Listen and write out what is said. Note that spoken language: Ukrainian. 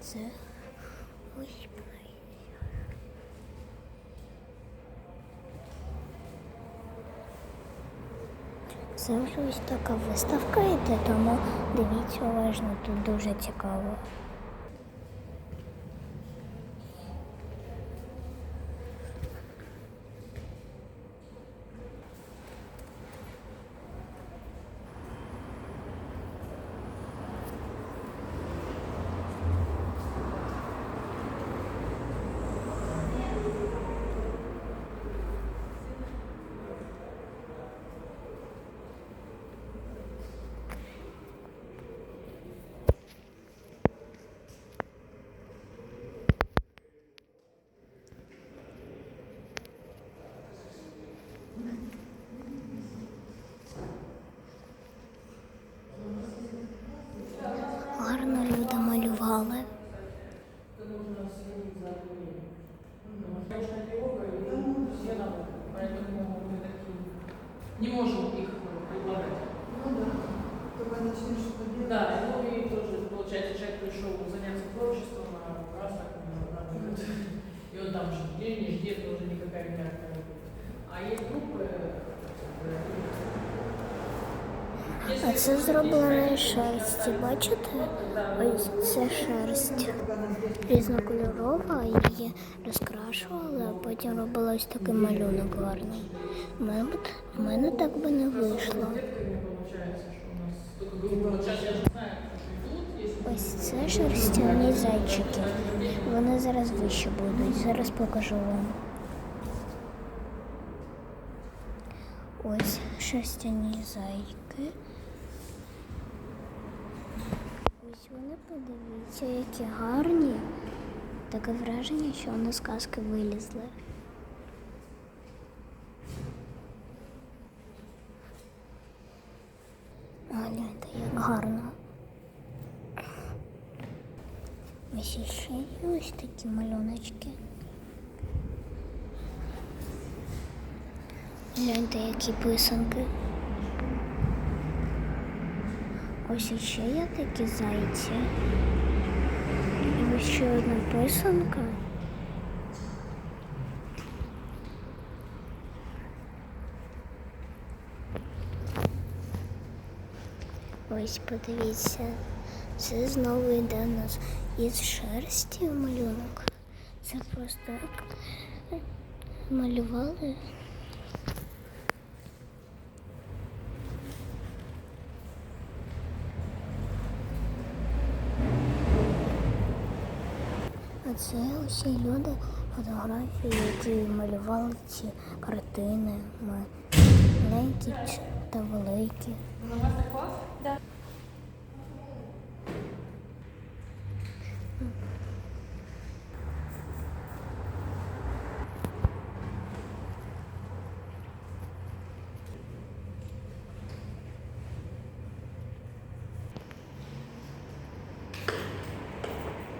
це. ось. Це вже ось така виставка йде, тому дивіться уважно, тут дуже цікаво. Люди малювали. Поэтому мы такие не можем их предлагать. Ну да, только начнешь что-то. Да, ну и тоже, получается, человек пришел заняться творчеством, а раз так работает. И он там ждет, не ждет, тоже А це зроблено з шерсті, бачите? Ось це шерсть. Різнокольорова, її розкрашували, а потім робили ось такий малюнок гарний. У мене, так би не вийшло. Ось це шерстяні зайчики. Вони зараз вище будуть. Зараз покажу вам. Ось шерстяні зайки. Ось вони подивіться, які гарні. Таке враження, що вони з казки вилізли. Гляньте, як гарно. Ось іще є ось такі малюночки. Гляньте, які писанки. Ось іще є такі зайці. І ось ще одна писанка. Ось подивіться, це знову йде у нас із шерсті малюнок. Це просто малювали. Це усі люди, фотографії, які малювали ці картини. Маленькі та великі.